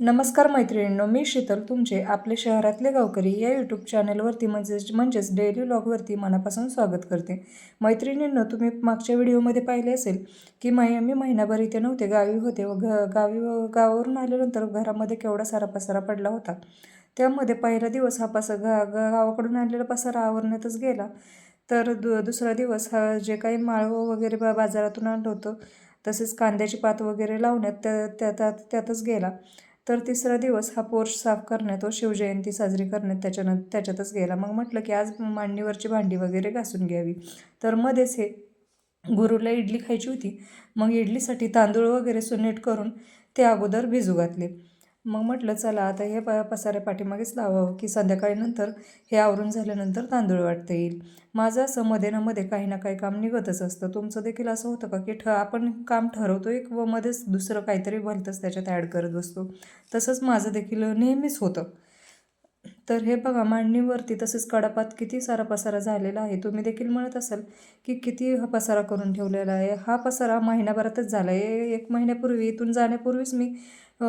नमस्कार मैत्रिणींनो मी शीतल. तुमचे आपले शहरातले गावकरी या यूट्यूब चॅनलवरती म्हणजेच म्हणजेच डेली व्लॉगवरती मनापासून स्वागत करते. मैत्रिणींनो तुम्ही मागच्या व्हिडिओमध्ये पाहिले असेल की मै मी महिनाभर इथे नव्हते. गावी होते व घ गावी गावावरून आल्यानंतर घरामध्ये केवढा सारा पसारा पडला होता. त्यामध्ये पहिला दिवस हा पसा गा गावाकडून आणलेला पसारा आवरण्यातच गेला. तर दु दुसरा दिवस हा जे काही माळवं वगैरे बा बाजारातून आणलं होतं तसेच कांद्याची पात वगैरे लावण्यात त्या त्यात त्यातच गेला. तर तिसरा दिवस हा पोर्श साफ करण्यात व शिवजयंती साजरी करण्यात त्याच्यानं त्याच्यातच गेला. मग म्हटलं की आज मांडणीवरची भांडी वगैरे घासून घ्यावी. तर मध्येच हे गुरुला इडली खायची होती. मग इडलीसाठी तांदूळ वगैरे सुनेट करून ते अगोदर भिजू घातले. मग म्हटलं चला आता हे प पसाऱ्या पाठीमागेच लावावं की संध्याकाळी नंतर हे आवरून झाल्यानंतर तांदूळ वाटता येईल. माझं असं मध्ये ना मध्ये काही ना काही काम निघतच असतं. तुमचं देखील असं होतं का की ठ आपण काम ठरवतो एक व मध्येच दुसरं काहीतरी भलतंच त्याच्यात ॲड करत बसतो? तसंच माझं देखील नेहमीच होतं. तर हे बघा मांडणीवरती तसेच कडापात किती सारा पसारा झालेला आहे. तुम्ही देखील म्हणत असाल की किती हा पसारा करून ठेवलेला आहे. हा पसारा महिन्याभरातच झाला आहे. एक महिन्यापूर्वी इथून जाण्यापूर्वीच मी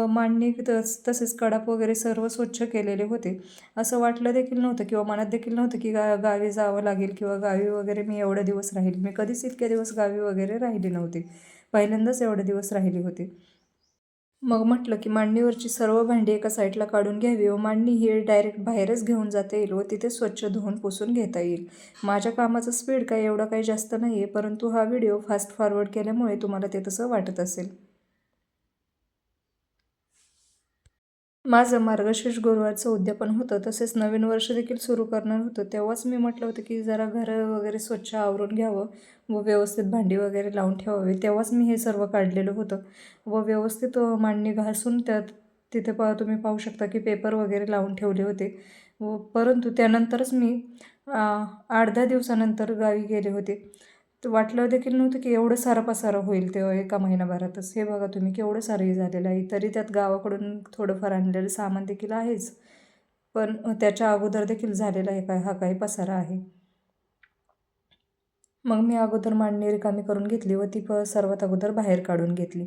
मांडणी तस तसेच कडाप वगैरे सर्व स्वच्छ केलेले होते. असं वाटलं देखील नव्हतं किंवा मनात देखील नव्हतं की गा गावी जावं लागेल किंवा गावी वगैरे मी एवढे दिवस राहील. मी कधीच इतके दिवस गावी वगैरे राहिली नव्हती. पहिल्यांदाच एवढे दिवस राहिली होती. मग म्हटलं की मांडणीवरची सर्व भांडी एका साईडला काढून घ्यावी व मांडणी ही डायरेक्ट बाहेरच घेऊन जाता येईल व तिथे स्वच्छ धुवून पुसून घेता येईल. माझ्या कामाचं स्पीड काय एवढा काही जास्त नाही आहे परंतु हा व्हिडिओ फास्ट फॉरवर्ड केल्यामुळे तुम्हाला ते तसं वाटत असेल. माझं मार्गशीर्ष गुरुवारचं उद्यापन होतं तसेच नवीन वर्ष देखील सुरू करणार होतं. तेव्हाच मी म्हटलं होतं की जरा घरं वगैरे स्वच्छ आवरून घ्यावं व व्यवस्थित भांडी वगैरे लावून ठेवावी. तेव्हाच मी हे सर्व काढलेलं होतं व व्यवस्थित मांडणी घासून त्यात तिथे पा तुम्ही पाहू शकता की पेपर वगैरे लावून ठेवले होते. व परंतु त्यानंतरच मी आठ दहा दिवसानंतर गावी गेले होते. वाटलं देखील नव्हतं की एवढं सारा पसारं होईल तेव्हा एका महिनाभरातच. हे बघा तुम्ही केवढं सारंही झालेलं आहे. तरी त्यात गावाकडून थोडंफार आणलेलं सामान देखील आहेच. पण त्याच्या अगोदर देखील झालेला आहे काय हा काही पसारा आहे. मग मी अगोदर मांडणी रिकामी करून घेतली व ती प सर्वात अगोदर बाहेर काढून घेतली.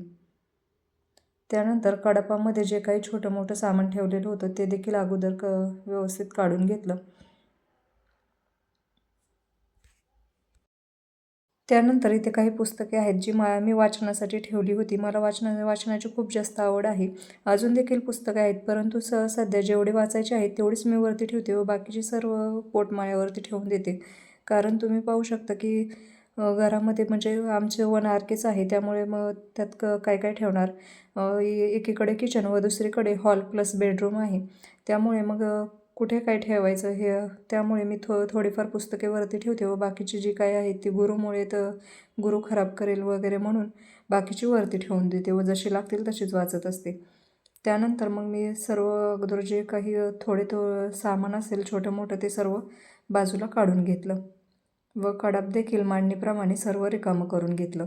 त्यानंतर कडपामध्ये जे काही छोटं मोठं सामान ठेवलेलं होतं ते देखील अगोदर क व्यवस्थित काढून घेतलं. त्यानंतर इथे काही पुस्तके आहेत जी मा मी वाचनासाठी ठेवली होती. मला वाचना वाचनाची खूप जास्त आवड आहे. अजून देखील पुस्तकं आहेत परंतु स सध्या जेवढे वाचायचे आहेत तेवढीच मी वरती ठेवते व बाकीची सर्व पोटमाळ्यावरती ठेवून देते. कारण तुम्ही पाहू शकता की घरामध्ये म्हणजे आमचे वन आरकेच आहे त्यामुळे मग त्यात क काय काय ठेवणार? एकीकडे किचन व दुसरीकडे हॉल प्लस बेडरूम आहे. त्यामुळे मग कुठे काय ठेवायचं हे त्यामुळे मी थो थोडीफार पुस्तके वरती ठेवते. व बाकीची जी काय आहेत ती गुरुमुळे तर गुरु खराब करेल वगैरे म्हणून बाकीची वरती ठेवून देते व जशी लागतील तशीच वाचत असते. त्यानंतर मग मी सर्व अगोदर जे काही थोडे थो सामान असेल छोटं मोठं ते सर्व बाजूला काढून घेतलं. व कडाप देखील मांडणीप्रमाणे सर्व रिकामं करून घेतलं.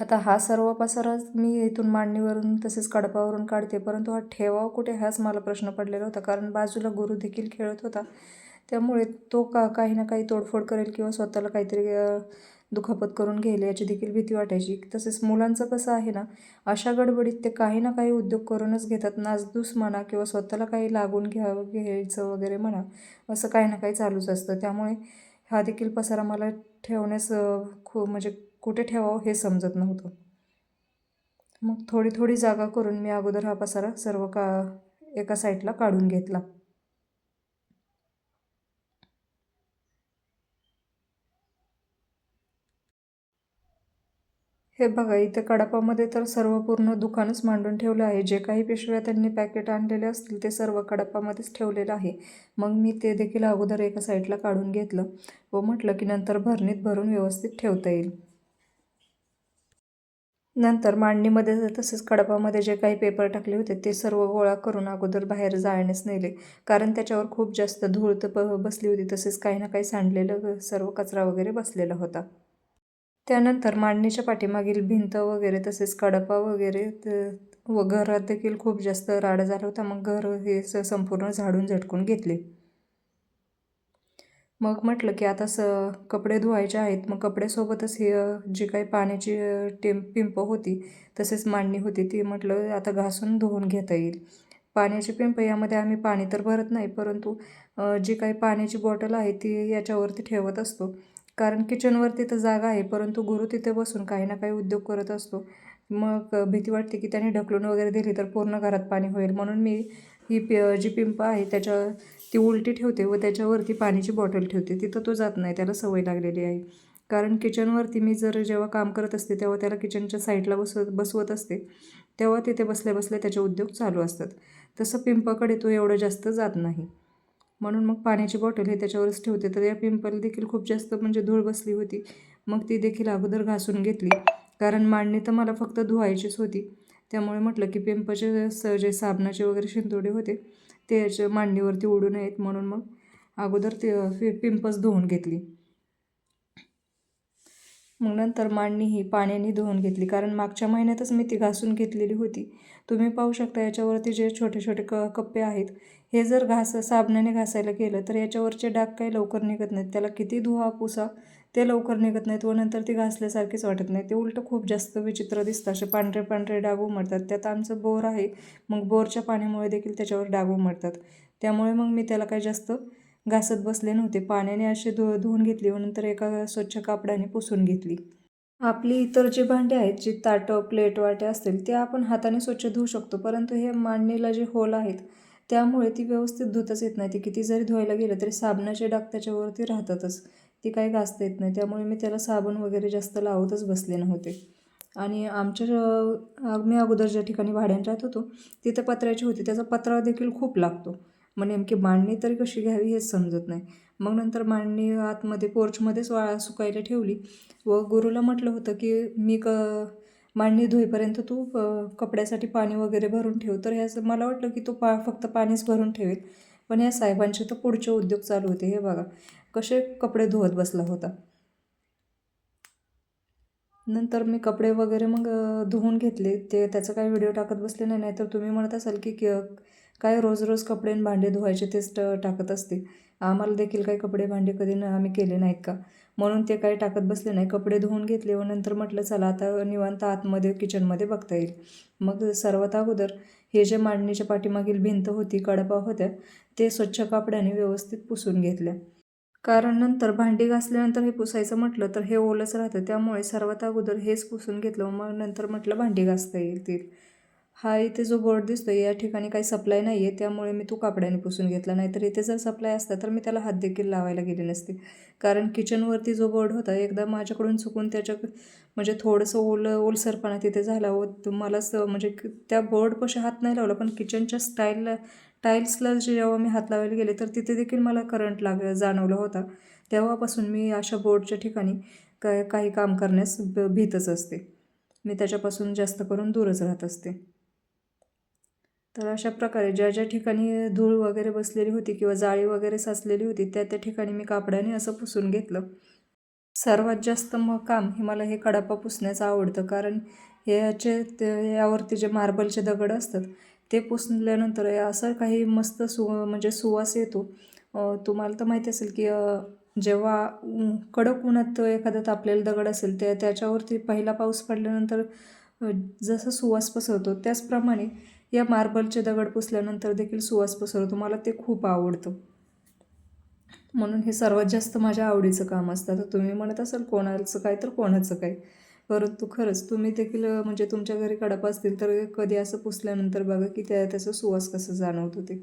आता हा सर्व पसाराच मी इथून मांडणीवरून तसेच कडपावरून काढते. परंतु हा ठेवावा कुठे हाच मला प्रश्न पडलेला होता. कारण बाजूला गुरु देखील खेळत होता. त्यामुळे तो का काही ना काही तोडफोड करेल किंवा स्वतःला काहीतरी दुखापत करून घेईल याची देखील भीती वाटायची. तसेच मुलांचं कसं आहे ना अशा गडबडीत ते काही ना काही उद्योग करूनच घेतात. नाचदूस म्हणा किंवा स्वतःला काही लागून घ्यावं घ्यायचं वगैरे म्हणा असं काही ना काही चालूच असतं. त्यामुळे हा देखील पसारा मला ठेवण्यास खूप म्हणजे कुठे ठेवावं हे समजत नव्हतं. मग थोडी थोडी जागा करून मी अगोदर हा पसारा सर्व का एका साईडला काढून घेतला. हे बघा इथे कडापामध्ये तर सर्व पूर्ण दुकानच मांडून ठेवलं आहे. जे काही पिशव्या त्यांनी पॅकेट आणलेले असतील ते सर्व कडापामध्येच ठेवलेलं आहे. मग मी ते देखील अगोदर एका साईडला काढून घेतलं व म्हटलं की नंतर भरणीत भरून व्यवस्थित ठेवता येईल. नंतर मांडणीमध्ये तसेच कडपामध्ये जे काही पेपर टाकले होते ते सर्व गोळा करून अगोदर बाहेर जाळण्यास नेले. कारण त्याच्यावर खूप जास्त धूळ तर ब बसली होती तसेच काही ना काही सांडलेलं सर्व कचरा वगैरे बसलेला होता. त्यानंतर मांडणीच्या पाठीमागील भिंत वगैरे तसेच कडपा वगैरे व घरात देखील खूप जास्त राडा झाला होता. मग घर हे स संपूर्ण झाडून झटकून घेतले. मग म्हटलं की आता स कपडे धुवायचे आहेत. मग कपड्यासोबतच हे जी काही पाण्याची अ, टेम पिंप होती तसेच मांडणी होती ती म्हटलं आता घासून धुवून घेता येईल. पाण्याची पिंप यामध्ये आम्ही पाणी तर भरत नाही परंतु जी काही पाण्याची बॉटल आहे ती याच्यावरती ठेवत असतो. कारण किचनवरती तर जागा आहे परंतु गुरु तिथे बसून काही ना काही उद्योग करत असतो. मग भीती वाटते की त्याने ढकलून वगैरे दिली तर पूर्ण घरात पाणी होईल. म्हणून मी ही पि जी पिंप आहे त्याच्या ती उलटी ठेवते व त्याच्यावरती पाण्याची बॉटल ठेवते. तिथं तो जात नाही त्याला सवय लागलेली आहे. कारण किचनवरती मी जर जेव्हा काम करत असते तेव्हा त्याला किचनच्या साईडला बसवत बसवत असते. तेव्हा तिथे बसल्या बसल्या त्याचे उद्योग चालू असतात. तसं पिंपाकडे तो एवढं जास्त जात नाही. म्हणून मग पाण्याची बॉटल हे त्याच्यावरच ठेवते. तर या पिंपल देखील खूप जास्त म्हणजे धूळ बसली होती. मग ती देखील अगोदर घासून घेतली. कारण मांडणी तर मला फक्त धुवायचीच होती. त्यामुळे म्हटलं की पिंपचे स जे साबणाचे वगैरे शिंतोडे होते ते याच्या मांडणीवरती उडू नयेत म्हणून मग अगोदर ते पिंपच धुवून घेतली. मग नंतर मांडणी ही पाण्याने धुवून घेतली. कारण मागच्या महिन्यातच मी ती घासून घेतलेली होती. तुम्ही पाहू शकता याच्यावरती जे छोटे छोटे क कप्पे आहेत हे जर घास साबणाने घासायला गेलं तर याच्यावरचे डाग काही लवकर निघत नाहीत. त्याला किती धुवा पुसा ते लवकर निघत नाहीत व नंतर ती घासल्यासारखीच वाटत नाही ते उलटं खूप जास्त विचित्र दिसतं. असे पांढरे पांढरे डाग उमटतात. त्यात आमचं बोर आहे. मग बोरच्या पाण्यामुळे देखील त्याच्यावर डाग उमटतात. त्यामुळे मग मी त्याला काही जास्त घासत बसले नव्हते. पाण्याने असे धु धुवून घेतली व नंतर एका स्वच्छ कापडाने पुसून घेतली. आपली इतर जी भांडी आहेत जी ताटं प्लेट वाटे असतील ते आपण हाताने स्वच्छ धुवू शकतो. परंतु हे मांडणीला जे होल आहेत त्यामुळे ती व्यवस्थित धुतच येत नाही. ती किती जरी धुवायला गेलं तरी साबणाचे डाग त्याच्यावरती राहतातच. ती काही घासता येत नाही. त्यामुळे मी त्याला साबण वगैरे जास्त लावतच बसले नव्हते. आणि आमच्या मी अगोदर ज्या ठिकाणी भाड्याने राहत होतो तिथं पत्र्याची होती. त्याचा पत्रा देखील खूप लागतो. मग नेमकी मांडणी तरी कशी घ्यावी हेच समजत नाही. मग नंतर मांडणी आतमध्ये पोर्चमध्येच वाळा सुकायला ठेवली व गुरुला म्हटलं होतं की मी क मांडणी धुईपर्यंत तू कपड्यासाठी पाणी वगैरे भरून ठेव. तर ह्याचं मला वाटलं की तो पा फक्त पाणीच भरून ठेवेल. पण या साहेबांचे तर पुढचे उद्योग चालू होते. हे बघा. कसे कपडे धुवत बसला होता. नंतर मी कपडे वगैरे मग धुवून घेतले. ते त्याचा काही व्हिडिओ टाकत बसले नाही. नाहीतर तुम्ही म्हणत असाल की काय रोज रोज कपडे आणि भांडे धुवायचे तेच ट टाकत असते. आम्हाला देखील काही कपडे भांडे कधी न आम्ही केले नाहीत का? म्हणून ते काही टाकत बसले नाही. कपडे धुवून घेतले व नंतर म्हटलं चला आता निवांत आतमध्ये किचनमध्ये बघता येईल. मग सर्वात अगोदर हे जे मांडणीच्या पाठीमागील भिंत होती कडपा होत्या ते स्वच्छ कापड्याने व्यवस्थित पुसून घेतल्या. कारण नंतर भांडी घासल्यानंतर हे पुसायचं म्हटलं तर हे ओलंच राहतं. त्यामुळे सर्वात अगोदर हेच पुसून घेतलं मग नंतर म्हटलं भांडी घासता येतील हा इथे जो बोर्ड दिसतो या ठिकाणी काही सप्लाय नाही आहे त्यामुळे मी तो कापड्याने पुसून घेतला. नाहीतर इथे जर सप्लाय असता तर मी त्याला हात देखील लावायला गेले नसते. कारण किचनवरती जो बोर्ड होता एकदा माझ्याकडून चुकून त्याच्या म्हणजे थोडंसं ओलं ओलसरपणा तिथे झाला व मलाच म्हणजे त्या बोर्डपाशी हात नाही लावला पण किचनच्या स्टाईलला टाईल्सला जेव्हा मी हात लावायला गेले तर तिथे देखील मला करंट लाग जाणवला होता. तेव्हापासून मी अशा बोर्डच्या ठिकाणी काय काही काम करण्यास ब भीतच असते. मी त्याच्यापासून जास्त करून दूरच राहत असते. तर अशा प्रकारे ज्या ज्या ठिकाणी धूळ वगैरे बसलेली होती किंवा जाळी वगैरे साचलेली होती त्या त्या ठिकाणी मी कापडाने असं पुसून घेतलं. सर्वात जास्त मग काम हे मला हे कडापा पुसण्याचं आवडतं कारण याचे ते यावरती जे मार्बलचे दगड असतात ते पुसल्यानंतर असं काही मस्त सु म्हणजे सुवास येतो. तुम्हाला तर माहिती असेल की जेव्हा कडक उन्हात एखादा तापलेला दगड असेल त्या त्याच्यावरती पहिला पाऊस पडल्यानंतर जसा जसं सुवास पसरतो त्याचप्रमाणे या मार्बलचे दगड पुसल्यानंतर देखील सुवास पसरतो. मला ते खूप आवडतं. म्हणून हे सर्वात जास्त माझ्या आवडीचं काम असतं. तर तुम्ही म्हणत असाल कोणाचं काय तर कोणाचं काय? परंतु खरंच तुम्ही देखील म्हणजे तुमच्या घरी कडप असतील तर कधी असं पुसल्यानंतर बघा की त्या त्याचा सुवास कसं जाणवत होते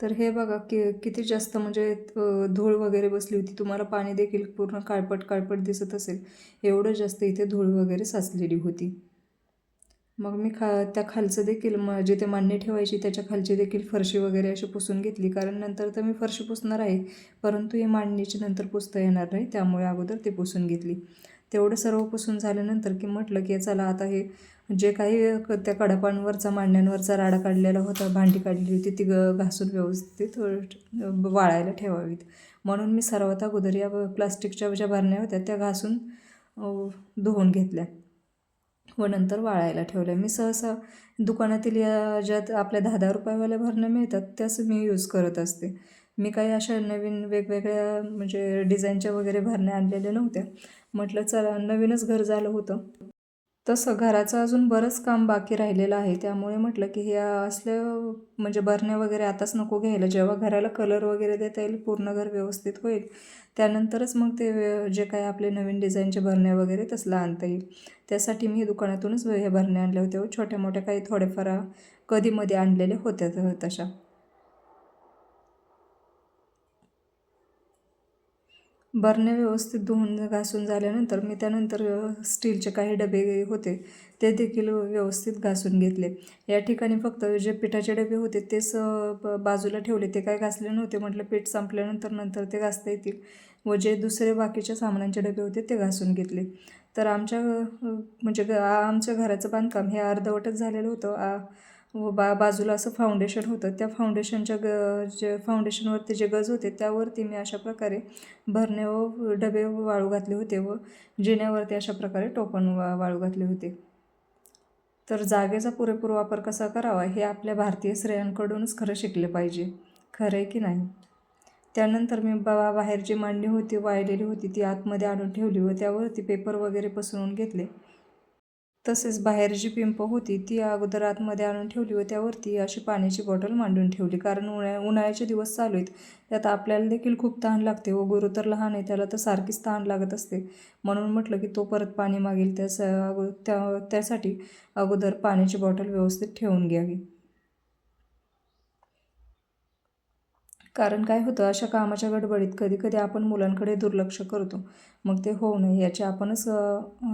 तर हे बघा की किती जास्त म्हणजे धूळ वगैरे बसली होती तुम्हाला पाणी देखील पूर्ण काळपट काळपट दिसत असेल. एवढं जास्त इथे धूळ वगैरे साचलेली होती. मग मी खा त्या खालचं देखील म जिथे मांडणी ठेवायची त्याच्या खालची देखील फरशी वगैरे अशी पुसून घेतली. कारण नंतर तर मी फरशी पुसणार आहे परंतु ही मांडणीची नंतर पुसता येणार नाही त्यामुळे अगोदर ते पुसून घेतली. तेवढं सर्व पुसून झाल्यानंतर की म्हटलं की चला आता हे जे काही क- त्या कडापांवरचा मांडण्यांवरचा राडा काढलेला होता भांडी काढलेली होती ती ग घासून व्यवस्थित वाळायला ठेवावीत. म्हणून मी सर्वात अगोदर या प्लास्टिकच्या ज्या भरण्या होत्या त्या घासून धुवून घेतल्या. व नंतर वाळायला ठेवलं मी सहसा दुकानातील या ज्यात आपल्या दहा दहा रुपयावाल्या भरणं मिळतात त्याच मी यूज करत असते. मी काही अशा नवीन वेगवेगळ्या म्हणजे डिझाईनच्या वगैरे भरण्या आणलेल्या नव्हत्या. म्हटलं चला नवीनच घर झालं होतं. तसं घराचं अजून बरंच काम बाकी राहिलेलं आहे. त्यामुळे म्हटलं की हे असलं म्हणजे भरण्या वगैरे आताच नको घ्यायला. जेव्हा घराला कलर वगैरे देता येईल पूर्ण घर व्यवस्थित होईल. त्यानंतरच मग ते जे काही आपले नवीन डिझाईनचे भरण्या वगैरे तसलं आणता येईल. त्यासाठी मी दुकानातूनच हे भरण्या आणल्या होत्या. छोट्या मोठ्या काही थोडेफार कधीमध्ये आणलेल्या होत्या तशा. बरण्या व्यवस्थित धुवून घासून झाल्यानंतर मी त्यानंतर स्टीलचे काही डबे होते ते देखील व्यवस्थित घासून घेतले. या ठिकाणी फक्त जे पिठाचे डबे होते तेच बाजूला ठेवले. ते काय घासले नव्हते. म्हटलं पीठ संपल्यानंतर नंतर ते घासता येतील व जे दुसरे बाकीच्या सामानांचे डबे होते ते घासून घेतले. तर आमच्या म्हणजे ग आमच्या घराचं बांधकाम हे अर्धवटच झालेलं होतं. व बा बाजूला असं फाउंडेशन होतं. त्या फाउंडेशनच्या ग जे फाउंडेशनवरती जे गज होते त्यावरती मी अशा प्रकारे भरणे व डबे वाळू घातले होते व जिन्यावरती अशा प्रकारे टोपण वा वाळू घातले होते. तर जागेचा पुरेपूर वापर कसा करावा हे आपल्या भारतीय स्त्रियांकडूनच खरं शिकले पाहिजे. खरं आहे की नाही? त्यानंतर मी बाबा बाहेर जी मांडणी होती वाळलेली होती ती आतमध्ये आणून ठेवली व त्यावरती पेपर वगैरे पसरवून घेतले. तसेच बाहेर जी पिंप होती ती अगोदर आतमध्ये आणून ठेवली व त्यावरती अशी पाण्याची बॉटल मांडून ठेवली. कारण उन्हाळ्या उन्हाळ्याचे दिवस चालू आहेत त्यात आपल्याला देखील खूप तहान लागते व गुरु तर लहान आहे त्याला तर सारखीच तहान लागत असते. म्हणून म्हटलं की तो परत पाणी मागेल त्यास त्या त्यासाठी अगोदर पाण्याची बॉटल व्यवस्थित ठेवून घ्यावी. कारण काय होतं अशा कामाच्या गडबडीत कधी कधी आपण मुलांकडे दुर्लक्ष करतो. मग ते होऊ नये याची आपणच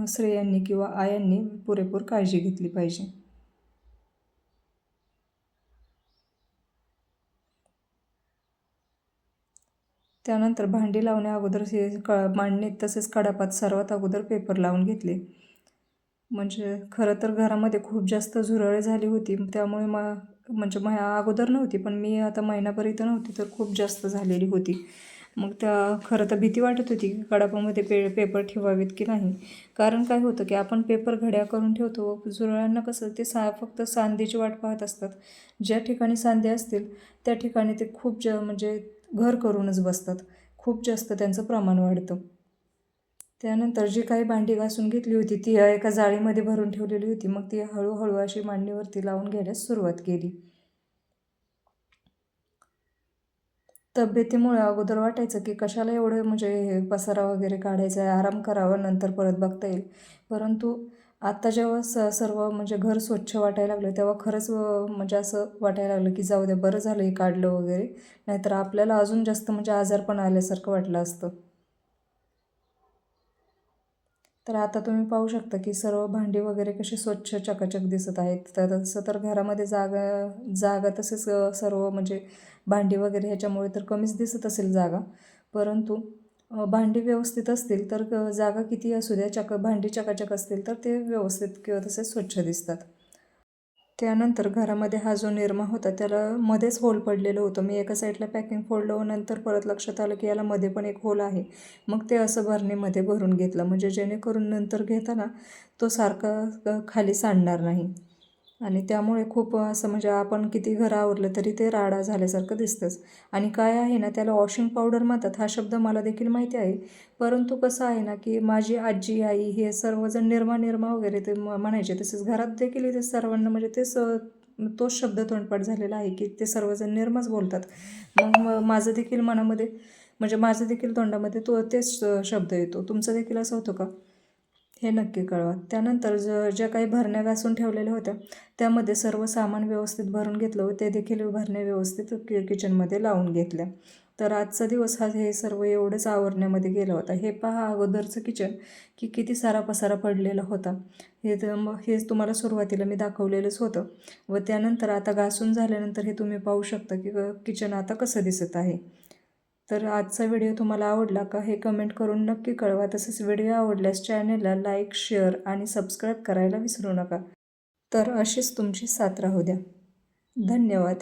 स्त्रियांनी किंवा आयांनी पुरेपूर काळजी घेतली पाहिजे. त्यानंतर भांडी लावण्या अगोदर हे क मांडणीत तसेच कडापात सर्वात अगोदर पेपर लावून घेतले. म्हणजे खरं तर घरामध्ये खूप जास्त झुरळ झाली होती त्यामुळे मा म्हणजे माझ्या अगोदर नव्हती पण मी आता महिनाभर इथं नव्हती तर खूप जास्त झालेली होती. मग त्या खरं तर भीती वाटत होती की कडापामध्ये पे पेपर ठेवावेत की नाही. कारण काय होतं की आपण पेपर घड्या करून ठेवतो झुरळांना कसं ते सा फक्त सांधीची वाट पाहत असतात. ज्या ठिकाणी सांधे असतील त्या ठिकाणी ते खूप ज म्हणजे घर करूनच बसतात. खूप जास्त त्यांचं प्रमाण वाढतं. त्यानंतर जी काही भांडी घासून घेतली होती ती एका जाळीमध्ये भरून ठेवलेली होती. मग ती हळूहळू अशी मांडणीवरती लावून घ्यायला सुरुवात केली. तब्येतीमुळे अगोदर वाटायचं की कशाला एवढं म्हणजे हे पसारा वगैरे काढायचा आहे आराम करावा नंतर परत बघता येईल. परंतु आत्ता जेव्हा स सर्व म्हणजे घर स्वच्छ वाटायला लागलं तेव्हा खरंच म्हणजे असं वाटायला लागलं की जाऊ द्या बरं झालं हे काढलं वगैरे. नाहीतर आपल्याला अजून जास्त म्हणजे आजारपण आल्यासारखं वाटलं असतं. तर आता तुम्ही पाहू शकता की सर्व भांडी वगैरे कशी स्वच्छ चकाचक दिसत आहेत. तर तसं तर घरामध्ये जागा जागा तसेच सर्व म्हणजे भांडी वगैरे ह्याच्यामुळे तर कमीच दिसत असेल जागा. परंतु भांडी व्यवस्थित असतील तर जागा किती असू द्या चक भांडी चकाचक असतील तर ते व्यवस्थित किंवा तसेच स्वच्छ दिसतात. त्यानंतर घरामध्ये हा जो निरमा होता त्याला मध्येच होल पडलेलं होतं. मी एका साईडला पॅकिंग फोडलं नंतर परत लक्षात आलं की याला मध्ये पण एक होल आहे. मग ते असं भरणीमध्ये भरून घेतलं. म्हणजे जेणेकरून नंतर घेताना तो सारखा खाली सांडणार नाही. आणि त्यामुळे खूप असं म्हणजे आपण किती घरं आवरलं तरी ते राडा झाल्यासारखं दिसतंच. आणि काय आहे ना त्याला वॉशिंग पावडर म्हणतात हा शब्द मला देखील माहिती आहे. परंतु कसं आहे ना की माझी आजी आई हे सर्वजण निर्मा निर्मा वगैरे ते म्हणायचे. तसेच घरात देखील ते सर्वांना म्हणजे तेच तोच शब्द तोंडपाठ झालेला आहे की ते सर्वजण निर्माच बोलतात. मग माझं देखील मनामध्ये म्हणजे माझं देखील तोंडामध्ये तो तेच शब्द येतो. तुमचं देखील असं होतं का? हे नक्की कळवा. त्यानंतर ज ज्या काही भरण्या घासून ठेवलेल्या होत्या त्यामध्ये सर्व सामान व्यवस्थित भरून घेतलं व ते देखील भरण्या व्यवस्थित कि किचनमध्ये लावून घेतल्या. तर आजचा दिवस हा हे सर्व एवढंच आवरण्यामध्ये गेला होता. हे पहा अगोदरचं किचन की किती सारा पसारा पडलेला होता. हे तर मग हे तुम्हाला सुरुवातीला मी दाखवलेलंच होतं. व त्यानंतर आता घासून झाल्यानंतर हे तुम्ही पाहू शकता की किचन आता कसं दिसत आहे. तर आजचा व्हिडिओ तुम्हाला आवडला का हे कमेंट करून नक्की कळवा. तसेच व्हिडिओ आवडल्यास चॅनेलला लाईक शेअर आणि सबस्क्राईब करायला विसरू नका. तर अशीच तुमची साथ राहू द्या. धन्यवाद.